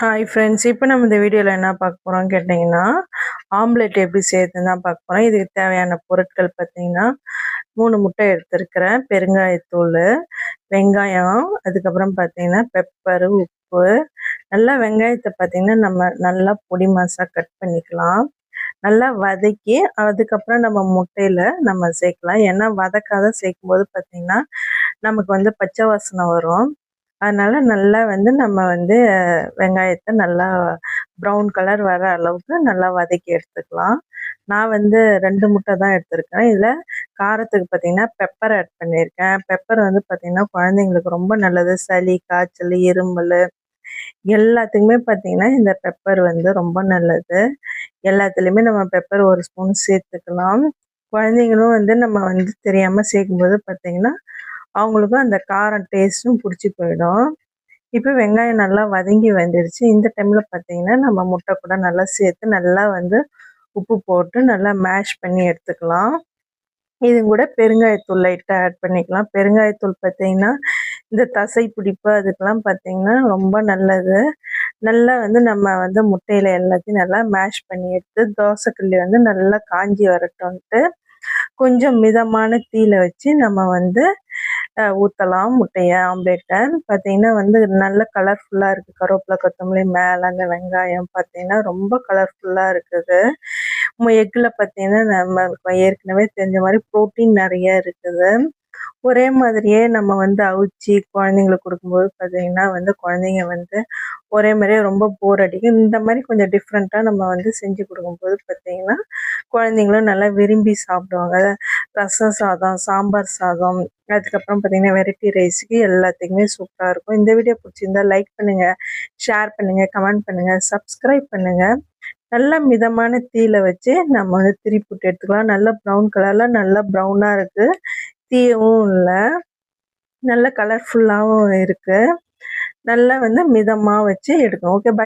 Hi friends இப்போ நம்ம இந்த வீடியோவில் என்ன பார்க்க போகிறோம் கேட்டிங்கன்னா ஆம்லெட் எப்படி செய்யறதுன்னு தான் பார்க்க போகிறோம் இதுக்கு தேவையான பொருட்கள் பார்த்தீங்கன்னா மூணு முட்டை எடுத்துருக்கிறேன். பெருங்காயத்தூள் வெங்காயம் அதுக்கப்புறம் பார்த்தீங்கன்னா பெப்பரு உப்பு. நல்லா வெங்காயத்தை பார்த்தீங்கன்னா நம்ம நல்லா பொடி மாசாக கட் பண்ணிக்கலாம். நல்லா வதக்கி அதுக்கப்புறம் நம்ம முட்டையில் நம்ம சேர்க்கலாம். ஏன்னா வதக்காத சேர்க்கும் போது பார்த்திங்கன்னா நமக்கு வந்து பச்சை வாசனை வரும். அதனால் நல்லா வந்து நம்ம வந்து வெங்காயத்தை நல்லா ப்ரௌன் கலர் வர அளவுக்கு நல்லா வதக்கி எடுத்துக்கலாம். நான் வந்து ரெண்டு முட்டை தான் எடுத்திருக்கேன். இதில் காரத்துக்கு பார்த்திங்கன்னா பெப்பர் ஆட் பண்ணியிருக்கேன். பெப்பர் வந்து பார்த்திங்கன்னா குழந்தைங்களுக்கு ரொம்ப நல்லது. சளி காய்ச்சல் இருமல் எல்லாத்துக்குமே பார்த்திங்கன்னா இந்த பெப்பர் வந்து ரொம்ப நல்லது. எல்லாத்துலேயுமே நம்ம பெப்பர் ஒரு ஸ்பூன் சேர்த்துக்கலாம். குழந்தைங்களும் வந்து நம்ம வந்து தெரியாமல் சேர்க்கும்போது பார்த்திங்கன்னா அவங்களுக்கும் அந்த காரம் டேஸ்ட்டும் பிடிச்சி போயிடும். இப்போ வெங்காயம் நல்லா வதங்கி வந்துடுச்சு இந்த டைமில் பார்த்திங்கன்னா நம்ம முட்டை கூட நல்லா சேர்த்து நல்லா வந்து உப்பு போட்டு நல்லா மேஷ் பண்ணி எடுத்துக்கலாம். இது கூட பெருங்காயத்தூள் லைட்டாக ஆட் பண்ணிக்கலாம். பெருங்காயத்தூள் பார்த்திங்கன்னா இந்த தசை பிடிப்பு அதுக்கெலாம் பார்த்திங்கன்னா ரொம்ப நல்லது. நல்லா வந்து நம்ம வந்து முட்டையில் எல்லாத்தையும் நல்லா மேஷ் பண்ணி எடுத்து தோசைக்கல்லி வந்து நல்லா காஞ்சி வரட்டும்ட்டு கொஞ்சம் மிதமான தீயில வச்சு நம்ம வந்து ஊற்றலாம் முட்டையை ஆம்லேட்டை. பார்த்தீங்கன்னா வந்து நல்ல கலர்ஃபுல்லாக இருக்குது கருவேப்பிலை கொத்தமல்லி மேலே அந்த வெங்காயம் பார்த்தீங்கன்னா ரொம்ப கலர்ஃபுல்லாக இருக்குது. எக்கில் பார்த்தீங்கன்னா நம்ம ஏற்கனவே தெரிஞ்ச மாதிரி ப்ரோட்டீன் நிறைய இருக்குது. ஒரே மாதிரியே நம்ம வந்து அவிச்சு குழந்தைங்களுக்கு கொடுக்கும்போது பார்த்தீங்கன்னா வந்து குழந்தைங்க வந்து ஒரே மாதிரியே ரொம்ப போர் அடிக்கும். இந்த மாதிரி கொஞ்சம் டிஃப்ரெண்ட்டாக நம்ம வந்து செஞ்சு கொடுக்கும்போது பார்த்தீங்கன்னா குழந்தைங்களும் நல்லா விரும்பி சாப்பிடுவாங்க. ரசம் சாதம் சாம்பார் சாதம் அதுக்கப்புறம் பார்த்தீங்கன்னா வெரைட்டி ரைஸுக்கு எல்லாத்துக்குமே சூப்பராக இருக்கும். இந்த வீடியோ பிடிச்சிருந்தா லைக் பண்ணுங்கள் ஷேர் பண்ணுங்கள் கமெண்ட் பண்ணுங்கள் சப்ஸ்கிரைப் பண்ணுங்கள் நல்ல மிதமான தீயில வச்சு நம்ம வந்து திருப்பி எடுத்துக்கலாம். நல்ல ப்ரௌன் கலரில் நல்லா ப்ரௌனாக இருக்குது தீயவும் இல்லை. நல்ல கலர்ஃபுல்லாகவும் இருக்குது நல்லா வந்து மிதமாக வச்சு எடுக்கணும். Okay bye